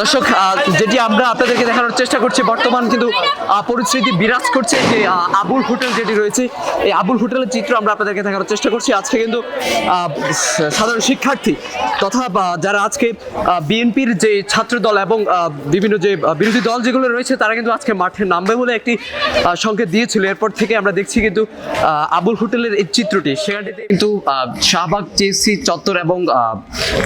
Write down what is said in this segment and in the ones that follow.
দর্শক যেটি আমরা আপনাদেরকে দেখানোর চেষ্টা করছি, বর্তমান কিন্তু পরিস্থিতি বিরাজ করছে যে আবুল হোটেল যেটি রয়েছে, এই আবুল হোটেলের চিত্র আমরা আপনাদেরকে দেখানোর চেষ্টা করছি। আজকে কিন্তু সাধারণ শিক্ষার্থী তথা যারা আজকে বিএনপির যে ছাত্র দল এবং বিভিন্ন যে বিরোধী দল যেগুলো রয়েছে, তারা কিন্তু আজকে মাঠে নামবে বলে একটি সংকেত দিয়েছিল। এরপর থেকে আমরা দেখছি কিন্তু আবুল হোটেলের এই চিত্রটি। সেখানটিতে কিন্তু শাহবাগ জেসি চত্বর এবং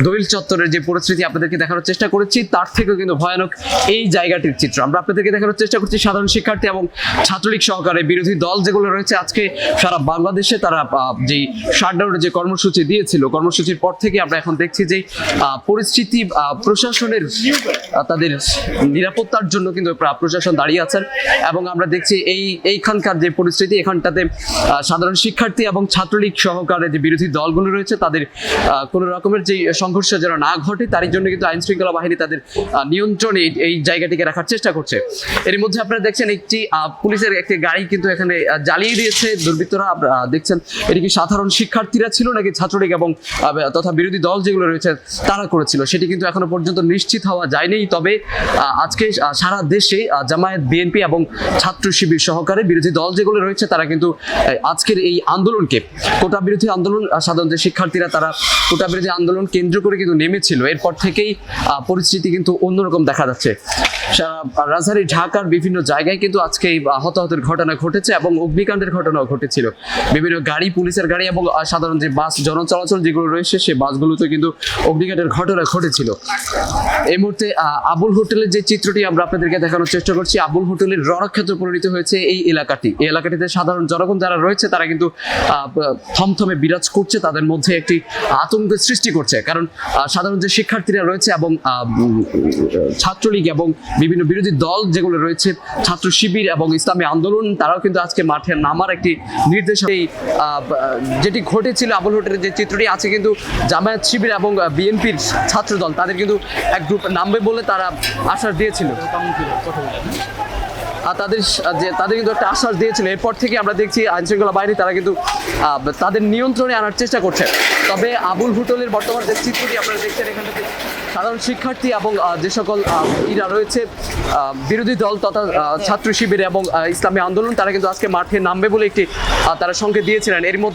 দলিল চত্বরের যে পরিস্থিতি আপনাদেরকে দেখানোর চেষ্টা করেছি, তার থেকেও কিন্তু ভয়ানক এই জায়গাটির চিত্র। আমরা আপনাদেরকে দেখানোর চেষ্টা করছি সাধারণ শিক্ষার্থী এবং ছাত্রলীগ সহকারে বিরোধী দল যেগুলো রয়েছে, আজকে সারা বাংলাদেশে তারা যেই শাটডাউনের যে কর্মসূচি দিয়েছিল, কর্মসূচির পর থেকে আমরা এখন দেখছি যে পরিস্থিতি প্রশাসনের তাদের নিরাপত্তার জন্য কিন্তু প্রশাসন দাঁড়িয়ে আছেন এবং আমরা দেখছি এই, এইখানকার যে পরিস্থিতি, এখানটাতে সাধারণ শিক্ষার্থী এবং ছাত্রলীগ সহকারে যে বিরোধী দলগুলো রয়েছে, তাদের কোনো রকমের যে সংঘর্ষ যেন না ঘটে, তারই জন্য কিন্তু আইন শৃঙ্খলা বাহিনী তাদের নিয়ন্ত্রণে এই- জায়গাটিকে রাখার চেষ্টা করছে। এর মধ্যে আপনারা দেখছেন একটি পুলিশের একটি গাড়ি কিন্তু এখানে জ্বালিয়ে দিয়েছে। দুর্বৃত্তরা দেখছেন, এটি কি সাধারণ শিক্ষার্থীরা ছিল নাকি ছাত্রলীগ এবং তথা বিরোধী দল যেগুলো রয়েছে, তারা করেছিল? সেটি কিন্তু এখনও পর্যন্ত নিশ্চিত হওয়া যায়নি। তবে আজকে সারা দেশে জামায়াত, বিএনপি এবং ছাত্র শিবির সহকারে বিরোধী দল যেগুলো রয়েছে, তারা কিন্তু আজকের এই আন্দোলনকে, কোটা বিরোধী আন্দোলন সাধারণ যে শিক্ষার্থীরা, তারা কোটা বিরোধী আন্দোলন কেন্দ্র করে কিন্তু নেমেছিল। এরপর থেকেই পরিস্থিতি কিন্তু অন্যরকম দেখা যাচ্ছে। রাজধানী ঢাকার বিভিন্ন জায়গায় কিন্তু আজকে এই হতাহতের ঘটনা ঘটেছে এবং অগ্নিকাণ্ডের ঘটনাও ঘটেছিল। বিভিন্ন গাড়ি, পুলিশের গাড়ি এবং সাধারণ যে বাস, জনচলাচল যেগুলো রয়েছে সেই বাসগুলোতে কিন্তু অগ্নিকাণ্ডের ঘটনা ঘটেছিল। এই মুহূর্তে আবুল হোটেলের যে চিত্রটি আমরা আপনাদেরকে দেখানোর চেষ্টা করছি, আবুল হোটেলের রণক্ষেত্র পরিণত হয়েছে এই এলাকাটি। এই এলাকাটিতে সাধারণ জনগণ যারা রয়েছে, তারা কিন্তু থমথমে বিরাজ করছে, তাদের মধ্যে একটি আতঙ্কের সৃষ্টি করছে। কারণ সাধারণ যে শিক্ষার্থীরা রয়েছে এবং ছাত্রলীগ এবং বিভিন্ন বিরোধী দল যেগুলো রয়েছে, ছাত্র শিবির এবং ইসলামী আন্দোলন, তারাও কিন্তু আজকে মাঠে নামার একটি নির্দেশ যেটি ঘটেছিল আবুল হোটেলের যে চিত্রটি আছে কিন্তু জামায়াত শিবির এবং বিএনপির ছাত্র দল, তাদের কিন্তু এক গ্রুপ নামবে বলে তারা আশ্বাস দিয়েছিল। তাদের, যে তাদের কিন্তু একটা আশ্বাস দিয়েছিল। এরপর থেকে আমরা দেখছি আইন শৃঙ্খলা বাহিনী, তারা কিন্তু তাদের নিয়ন্ত্রণে আনার চেষ্টা করছে। তবে আবুল হোটেলের বর্তমান যে চিত্রটি আপনারা দেখছেন, এখান থেকে সাধারণ শিক্ষার্থী এবং যে সকল ইরা রয়েছে বিরোধী দল তথা ছাত্র শিবির এবং ইসলামী আন্দোলন, তারা কিন্তু আজকে মাঠে নামবে বলে একটি তারা সংকেত দিয়েছিলেন। এর মধ্যে